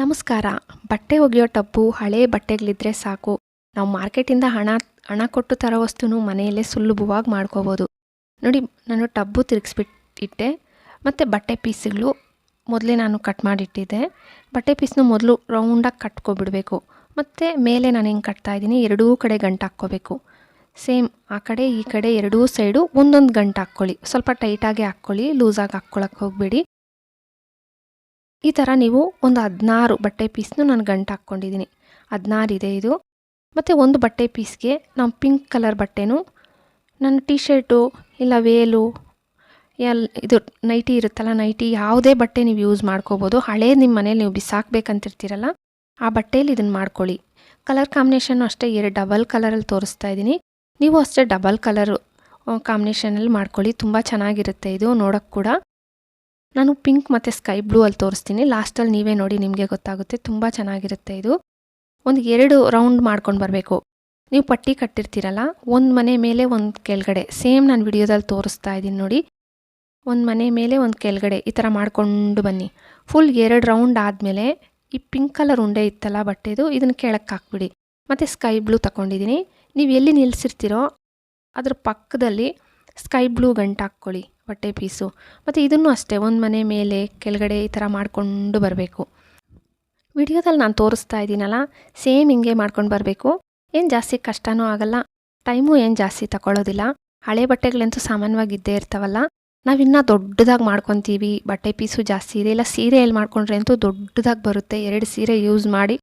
ನಮಸ್ಕಾರ. ಬಟ್ಟೆ ಒಗೆಯೋ ಟಬ್ಬು, ಹಳೆ ಬಟ್ಟೆಗಳಿದ್ರೆ ಸಾಕು. ನಾವು ಮಾರ್ಕೆಟಿಂದ ಹಣ ಹಣ ಕೊಟ್ಟು ತರೋ ವಸ್ತುನು ಮನೆಯಲ್ಲೇ ಸುಲಭವಾಗಿ ಮಾಡ್ಕೋಬೋದು. ನೋಡಿ, ನಾನು ಟಬ್ಬು ತಿರುಗಿಸ್ಬಿಟ್ಟಿಟ್ಟೆ. ಮತ್ತು ಬಟ್ಟೆ ಪೀಸ್ಗಳು ಮೊದಲೇ ನಾನು ಕಟ್ ಮಾಡಿಟ್ಟಿದ್ದೆ. ಬಟ್ಟೆ ಪೀಸ್ನ ಮೊದಲು ರೌಂಡಾಗಿ ಕಟ್ಕೊಬಿಡಬೇಕು. ಮತ್ತು ಮೇಲೆ ನಾನು ಹೆಂಗೆ ಕಟ್ತಾ ಇದ್ದೀನಿ, ಎರಡೂ ಕಡೆ ಗಂಟು ಹಾಕ್ಕೋಬೇಕು. ಸೇಮ್ ಆ ಕಡೆ, ಈ ಕಡೆ ಎರಡೂ ಸೈಡು ಒಂದೊಂದು ಗಂಟು ಹಾಕ್ಕೊಳ್ಳಿ. ಸ್ವಲ್ಪ ಟೈಟಾಗಿ ಹಾಕ್ಕೊಳ್ಳಿ, ಲೂಸಾಗಿ ಹಾಕ್ಕೊಳಕ್ಕೆ ಹೋಗಬೇಡಿ. ಈ ಥರ ನೀವು ಒಂದು ಹದಿನಾರು ಬಟ್ಟೆ ಪೀಸ್ನು ನಾನು ಗಂಟು ಹಾಕ್ಕೊಂಡಿದ್ದೀನಿ. ಹದಿನಾರು ಇದೆ ಇದು. ಮತ್ತು ಒಂದು ಬಟ್ಟೆ ಪೀಸ್ಗೆ ನಾವು ಪಿಂಕ್ ಕಲರ್ ಬಟ್ಟೆನೂ ನನ್ನ ಟಿ ಶರ್ಟು ಇಲ್ಲ ವೇಲು, ಎಲ್, ಇದು ನೈಟಿ ಇರುತ್ತಲ್ಲ ನೈಟಿ ಯಾವುದೇ ಬಟ್ಟೆ ನೀವು ಯೂಸ್ ಮಾಡ್ಕೋಬೋದು. ಹಳೇ ನಿಮ್ಮ ಮನೇಲಿ ನೀವು ಬಿಸಾಕ್ಬೇಕಂತಿರ್ತೀರಲ್ಲ, ಆ ಬಟ್ಟೆಯಲ್ಲಿ ಇದನ್ನು ಮಾಡ್ಕೊಳ್ಳಿ. ಕಲರ್ ಕಾಂಬಿನೇಷನ್ನು ಅಷ್ಟೇ ಎರಡು ಡಬಲ್ ಕಲರಲ್ಲಿ ತೋರಿಸ್ತಾ ಇದ್ದೀನಿ. ನೀವು ಅಷ್ಟೇ ಡಬಲ್ ಕಲರು ಕಾಂಬಿನೇಷನಲ್ಲಿ ಮಾಡ್ಕೊಳ್ಳಿ. ತುಂಬ ಚೆನ್ನಾಗಿರುತ್ತೆ ಇದು ನೋಡೋಕ್ಕೆ ಕೂಡ. ನಾನು ಪಿಂಕ್ ಮತ್ತು ಸ್ಕೈ ಬ್ಲೂ ಅಲ್ಲಿ ತೋರಿಸ್ತೀನಿ. ಲಾಸ್ಟಲ್ಲಿ ನೀವೇ ನೋಡಿ, ನಿಮಗೆ ಗೊತ್ತಾಗುತ್ತೆ. ತುಂಬ ಚೆನ್ನಾಗಿರುತ್ತೆ ಇದು. ಒಂದು ಎರಡು ರೌಂಡ್ ಮಾಡ್ಕೊಂಡು ಬರಬೇಕು. ನೀವು ಪಟ್ಟಿ ಕಟ್ಟಿರ್ತೀರಲ್ಲ, ಒಂದು ಮನೆ ಮೇಲೆ ಒಂದು ಕೆಳಗಡೆ. ಸೇಮ್ ನಾನು ವಿಡಿಯೋದಲ್ಲಿ ತೋರಿಸ್ತಾ ಇದ್ದೀನಿ ನೋಡಿ. ಒಂದು ಮನೆ ಮೇಲೆ ಒಂದು ಕೆಳಗಡೆ. ಈ ಥರ ಮಾಡಿಕೊಂಡು ಬನ್ನಿ. ಫುಲ್ ಎರಡು ರೌಂಡ್ ಆದಮೇಲೆ ಈ ಪಿಂಕ್ ಕಲರ್ ಉಂಡೆ ಇತ್ತಲ್ಲ ಬಟ್ಟೆದು, ಇದನ್ನು ಕೆಳಕ್ಕೆ ಹಾಕ್ಬಿಡಿ. ಮತ್ತು ಸ್ಕೈ ಬ್ಲೂ ತಗೊಂಡಿದ್ದೀನಿ ನೀವು ಎಲ್ಲಿ ನಿಲ್ಲಿಸಿರ್ತೀರೋ ಅದ್ರ ಪಕ್ಕದಲ್ಲಿ ಸ್ಕೈ ಬ್ಲೂ ಗಂಟು ಹಾಕ್ಕೊಳ್ಳಿ ಬಟ್ಟೆ ಪೀಸು. ಮತ್ತು ಇದನ್ನು ಅಷ್ಟೇ, ಒಂದು ಮನೆ ಮೇಲೆ ಕೆಳಗಡೆ ಈ ಥರ ಮಾಡಿಕೊಂಡು ಬರಬೇಕು. ವಿಡಿಯೋದಲ್ಲಿ ನಾನು ತೋರಿಸ್ತಾ ಇದ್ದೀನಲ್ಲ, ಸೇಮ್ ಹಿಂಗೆ ಮಾಡ್ಕೊಂಡು ಬರಬೇಕು. ಏನು ಜಾಸ್ತಿ ಕಷ್ಟವೂ ಆಗಲ್ಲ, ಟೈಮು ಏನು ಜಾಸ್ತಿ ತಗೊಳ್ಳೋದಿಲ್ಲ ಹಳೆ ಬಟ್ಟೆಗಳಂತೂ ಸಾಮಾನ್ಯವಾಗಿ ಇದ್ದೇ ಇರ್ತಾವಲ್ಲ, ನಾವಿನ್ನೂ ದೊಡ್ಡದಾಗಿ ಮಾಡ್ಕೊತೀವಿ. ಬಟ್ಟೆ ಪೀಸು ಜಾಸ್ತಿ ಇದೆ, ಇಲ್ಲ ಸೀರೆಯಲ್ಲಿ ಮಾಡ್ಕೊಂಡ್ರೆ ಅಂತೂ ದೊಡ್ಡದಾಗಿ ಬರುತ್ತೆ. ಎರಡು ಸೀರೆ ಯೂಸ್ ಮಾಡಿ,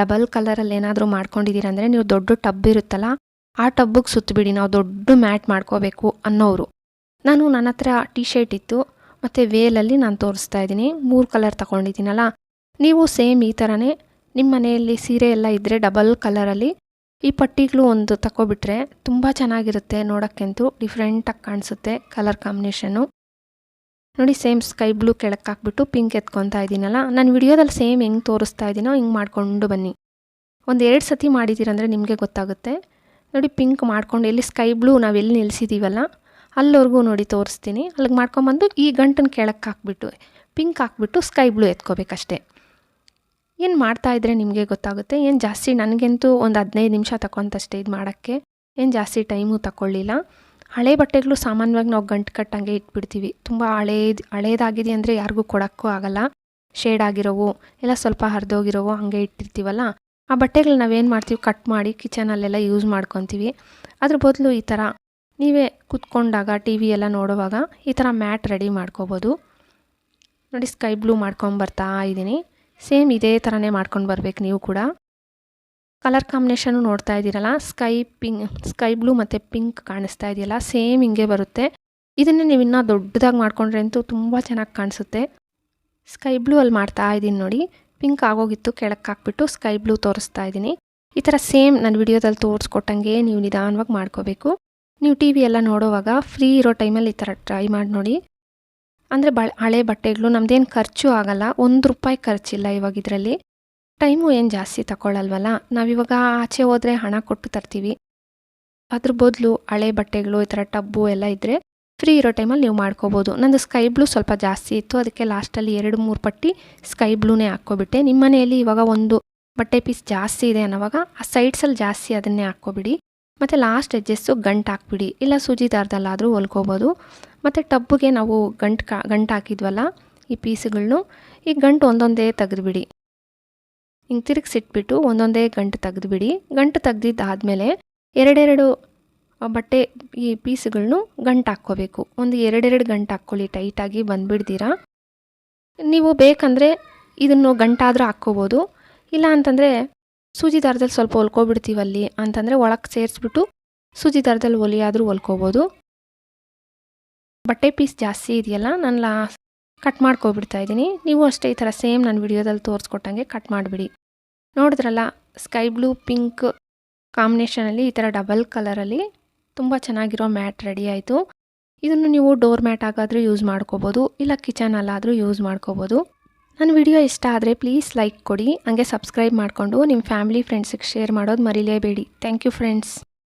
ಡಬಲ್ ಕಲರಲ್ಲಿ ಏನಾದರೂ ಮಾಡ್ಕೊಂಡಿದ್ದೀರ ಅಂದರೆ ನೀವು ದೊಡ್ಡ ಟಬ್ ಇರುತ್ತಲ್ಲ ಆ ಟಬ್ಬಗೆ ಸುತ್ತಬಿಡಿ ನಾವು ದೊಡ್ಡ ಮ್ಯಾಟ್ ಮಾಡ್ಕೋಬೇಕು ಅನ್ನೋರು ನಾನು ನನ್ನ ಹತ್ರ ಟಿ ಶರ್ಟ್ ಇತ್ತು, ಮತ್ತು ವೇಲಲ್ಲಿ ನಾನು ತೋರಿಸ್ತಾ ಇದ್ದೀನಿ, ಮೂರು ಕಲರ್ ತಗೊಂಡಿದ್ದೀನಲ್ಲ. ನೀವು ಸೇಮ್ ಈ ಥರನೇ ನಿಮ್ಮ ಮನೆಯಲ್ಲಿ ಸೀರೆ ಎಲ್ಲ ಇದ್ದರೆ ಡಬಲ್ ಕಲರಲ್ಲಿ, ಈ ಪಟ್ಟಿಗಳು ಒಂದು ತಗೊಬಿಟ್ರೆ ತುಂಬ ಚೆನ್ನಾಗಿರುತ್ತೆ ನೋಡೋಕ್ಕಂತೂ, ಡಿಫ್ರೆಂಟಾಗಿ ಕಾಣಿಸುತ್ತೆ ಕಲರ್ ಕಾಂಬಿನೇಷನ್ನು. ನೋಡಿ, ಸೇಮ್ ಸ್ಕೈ ಬ್ಲೂ ಕೆಳಕ್ಕೆ ಹಾಕ್ಬಿಟ್ಟು ಪಿಂಕ್ ಎತ್ಕೊತಾ ಇದ್ದೀನಲ್ಲ. ನಾನು ವಿಡಿಯೋದಲ್ಲಿ ಸೇಮ್ ಹೆಂಗೆ ತೋರಿಸ್ತಾ ಇದ್ದೀನೋ, ಹಿಂಗೆ ಮಾಡಿಕೊಂಡು ಬನ್ನಿ. ಒಂದು ಎರಡು ಸತಿ ಮಾಡಿದ್ದೀರಂದರೆ ನಿಮಗೆ ಗೊತ್ತಾಗುತ್ತೆ. ನೋಡಿ ಪಿಂಕ್ ಮಾಡ್ಕೊಂಡು ಎಲ್ಲಿ ಸ್ಕೈ ಬ್ಲೂ ನಾವು ಎಲ್ಲಿ ನಿಲ್ಲಿಸಿದ್ದೀವಲ್ಲ ಅಲ್ಲಿವರೆಗೂ ನೋಡಿ ತೋರಿಸ್ತೀನಿ. ಅಲ್ಲಿಗೆ ಮಾಡ್ಕೊಂಬಂದು ಈ ಗಂಟನ್ನು ಕೆಳಕ್ಕೆ ಹಾಕ್ಬಿಟ್ಟು ಪಿಂಕ್ ಹಾಕ್ಬಿಟ್ಟು ಸ್ಕೈ ಬ್ಲೂ ಎತ್ಕೋಬೇಕಷ್ಟೆ. ಏನು ಮಾಡ್ತಾಯಿದ್ರೆ ನಿಮಗೆ ಗೊತ್ತಾಗುತ್ತೆ? ಏನು ಜಾಸ್ತಿ ನನಗಂತೂ ಒಂದು ಹದಿನೈದು ನಿಮಿಷ ತಗೊಂತಷ್ಟೇ ಇದು ಮಾಡೋಕ್ಕೆ. ಏನು ಜಾಸ್ತಿ ಟೈಮು ತಗೊಳ್ಳಿಲ್ಲ ಹಳೆ ಬಟ್ಟೆಗಳು ಸಾಮಾನ್ಯವಾಗಿ ನಾವು ಗಂಟು ಕಟ್ಟಂಗೆ ಇಟ್ಬಿಡ್ತೀವಿ. ತುಂಬ ಹಳೇದು, ಹಳೇದಾಗಿದೆ ಅಂದರೆ ಯಾರಿಗೂ ಕೊಡೋಕ್ಕೂ ಆಗಲ್ಲ. ಶೇಡ್ ಆಗಿರೋವು ಇಲ್ಲ ಸ್ವಲ್ಪ ಹರಿದೋಗಿರೋವು ಹಾಗೆ ಇಟ್ಟಿರ್ತೀವಲ್ಲ ಆ ಬಟ್ಟೆಗಳು ನಾವೇನು ಮಾಡ್ತೀವಿ? ಕಟ್ ಮಾಡಿ ಕಿಚನಲ್ಲೆಲ್ಲ ಯೂಸ್ ಮಾಡ್ಕೊತೀವಿ. ಅದ್ರ ಬದಲು ಈ ಥರ ನೀವೇ ಕುತ್ಕೊಂಡಾಗ ಟಿ ವಿ ಎಲ್ಲ ನೋಡುವಾಗ ಈ ಥರ ಮ್ಯಾಟ್ ರೆಡಿ ಮಾಡ್ಕೋಬೋದು. ನೋಡಿ ಸ್ಕೈ ಬ್ಲೂ ಮಾಡ್ಕೊಂಬರ್ತಾ ಇದ್ದೀನಿ ಸೇಮ್ ಇದೇ ಥರನೇ ಮಾಡ್ಕೊಂಡು ಬರ್ಬೇಕು ನೀವು ಕೂಡ. ಕಲರ್ ಕಾಂಬಿನೇಷನು ನೋಡ್ತಾ ಇದ್ದೀರಲ್ಲ ಸ್ಕೈ ಪಿಂಕ್ ಸ್ಕೈ ಬ್ಲೂ ಮತ್ತು ಪಿಂಕ್ ಕಾಣಿಸ್ತಾ ಇದೆಯಲ್ಲ ಸೇಮ್ ಹಿಂಗೆ ಬರುತ್ತೆ. ಇದನ್ನೇ ನೀವು ಇನ್ನೂ ದೊಡ್ಡದಾಗಿ ಮಾಡ್ಕೊಂಡ್ರೆ ಅಂತೂ ತುಂಬ ಚೆನ್ನಾಗಿ ಕಾಣಿಸುತ್ತೆ. ಸ್ಕೈ ಬ್ಲೂ ಅಲ್ಲಿ ಮಾಡ್ತಾ ಇದ್ದೀನಿ ನೋಡಿ. ಪಿಂಕ್ ಆಗೋಗಿತ್ತು ಕೆಳಕ್ಕೆ ಹಾಕ್ಬಿಟ್ಟು ಸ್ಕೈ ಬ್ಲೂ ತೋರಿಸ್ತಾ ಇದ್ದೀನಿ. ಈ ಥರ ಸೇಮ್ ನಾನು ವಿಡಿಯೋದಲ್ಲಿ ತೋರಿಸ್ಕೊಟ್ಟಂಗೆ ನೀವು ನಿಧಾನವಾಗಿ ಮಾಡ್ಕೋಬೇಕು. ನೀವು ಟಿ ವಿ ಎಲ್ಲ ನೋಡೋವಾಗ ಫ್ರೀ ಇರೋ ಟೈಮಲ್ಲಿ ಈ ಥರ ಟ್ರೈ ಮಾಡಿ ನೋಡಿ. ಅಂದರೆ ಬ ಹಳೆ ಬಟ್ಟೆಗಳು ನಮ್ಮದೇನು ಖರ್ಚು ಆಗಲ್ಲ, ಒಂದು ರೂಪಾಯಿ ಖರ್ಚಿಲ್ಲ ಇವಾಗ ಇದರಲ್ಲಿ. ಟೈಮು ಏನು ಜಾಸ್ತಿ ತಗೊಳ್ಳಲ್ವಲ್ಲ ನಾವಿವಾಗ ಆಚೆ ಹೋದರೆ ಹಣ ಕೊಟ್ಟು ತರ್ತೀವಿ. ಅದ್ರ ಬದಲು ಹಳೆ ಬಟ್ಟೆಗಳು, ಈ ಥರ ಟಬ್ಬು ಎಲ್ಲ ಇದ್ದರೆ ಫ್ರೀ ಇರೋ ಟೈಮಲ್ಲಿ ನೀವು ಮಾಡ್ಕೋಬೋದು. ನಂದು ಸ್ಕೈ ಬ್ಲೂ ಸ್ವಲ್ಪ ಜಾಸ್ತಿ ಇತ್ತು. ಅದಕ್ಕೆ ಲಾಸ್ಟಲ್ಲಿ ಎರಡು, ಮೂರು ಪಟ್ಟಿ ಸ್ಕೈ ಬ್ಲೂನೇ ಹಾಕ್ಕೊಬಿಟ್ಟೆ. ನಿಮ್ಮ ಮನೆಯಲ್ಲಿ ಇವಾಗ ಒಂದು ಬಟ್ಟೆ ಪೀಸ್ ಜಾಸ್ತಿ ಇದೆ ಅನ್ನೋವಾಗ ಆ ಸೈಡ್ಸಲ್ಲಿ ಜಾಸ್ತಿ ಅದನ್ನೇ ಹಾಕ್ಕೊಬಿಡಿ. ಮತ್ತು ಲಾಸ್ಟ್ ಎಜ್ಜಸ್ಸು ಗಂಟು ಹಾಕ್ಬಿಡಿ. ಇಲ್ಲ ಸೂಜಿ ದಾರದಲ್ಲಾದರೂ ಹೊಲ್ಕೋಬೋದು. ಮತ್ತು ಟಬ್ಬಿಗೆ ನಾವು ಗಂಟು ಕಾ, ಗಂಟು ಹಾಕಿದ್ವಲ್ಲ ಈ ಪೀಸ್ಗಳನ್ನೂ, ಈ ಗಂಟು ಒಂದೊಂದೇ ತೆಗೆದುಬಿಡಿ. ಹಿಂಗೆ ತಿರುಗಿಸಿಟ್ಬಿಟ್ಟು ಒಂದೊಂದೇ ಗಂಟು ತೆಗೆದುಬಿಡಿ. ಗಂಟು ತೆಗ್ದಿದ್ದಾದಮೇಲೆ ಎರಡೆರಡು ಬಟ್ಟೆ ಈ ಪೀಸ್ಗಳನ್ನು ಗಂಟು ಹಾಕ್ಕೋಬೇಕು ಒಂದು ಎರಡೆರಡು ಗಂಟು ಹಾಕ್ಕೊಳ್ಳಿ ಟೈಟಾಗಿ ಬಂದುಬಿಡ್ತೀರಾ? ನೀವು ಬೇಕಂದರೆ ಇದನ್ನು ಗಂಟಾದರೂ ಹಾಕ್ಕೋಬೋದು. ಇಲ್ಲ ಅಂತಂದರೆ ಸೂಜಿ ದಾರದಲ್ಲಿ ಸ್ವಲ್ಪ ಹೊಲ್ಕೊಬಿಡ್ತೀವಲ್ಲಿ ಅಂತಂದರೆ ಒಳಗೆ ಸೇರಿಸ್ಬಿಟ್ಟು ಸೂಜಿ ದಾರದಲ್ಲಿ ಒಲಿಯಾದರೂ ಹೊಲ್ಕೋಬೋದು. ಬಟ್ಟೆ ಪೀಸ್ ಜಾಸ್ತಿ ಇದೆಯಲ್ಲ, ನಾನು ಲಾ ಕಟ್ ಮಾಡ್ಕೊಬಿಡ್ತಾ ಇದ್ದೀನಿ. ನೀವು ಅಷ್ಟೇ ಈ ಥರ ಸೇಮ್ ನಾನು ವಿಡಿಯೋದಲ್ಲಿ ತೋರಿಸ್ಕೊಟ್ಟಂಗೆ ಕಟ್ ಮಾಡಿಬಿಡಿ. ನೋಡಿದ್ರಲ್ಲ, ಸ್ಕೈ ಬ್ಲೂ, ಪಿಂಕ್ ಕಾಂಬಿನೇಷನಲ್ಲಿ ಈ ಥರ ಡಬಲ್ ಕಲರಲ್ಲಿ ತುಂಬ ಚೆನ್ನಾಗಿರೋ ಮ್ಯಾಟ್ ರೆಡಿ ಆಯಿತು. ಇದನ್ನು ನೀವು ಡೋರ್ ಮ್ಯಾಟ್ ಆಗಾದರೂ ಯೂಸ್ ಮಾಡ್ಕೋಬೋದು, ಇಲ್ಲ ಕಿಚನಲ್ಲಾದರೂ ಯೂಸ್ ಮಾಡ್ಕೋಬೋದು. ನನ್ನ ವಿಡಿಯೋ ಇಷ್ಟ ಆದರೆ ಪ್ಲೀಸ್ ಲೈಕ್ ಕೊಡಿ, ಹಂಗೆ ಸಬ್ಸ್ಕ್ರೈಬ್ ಮಾಡಿಕೊಂಡು ನಿಮ್ಮ ಫ್ಯಾಮಿಲಿ, ಫ್ರೆಂಡ್ಸಿಗೆ ಶೇರ್ ಮಾಡೋದು ಮರಿಲೇಬೇಡಿ. Thank you friends.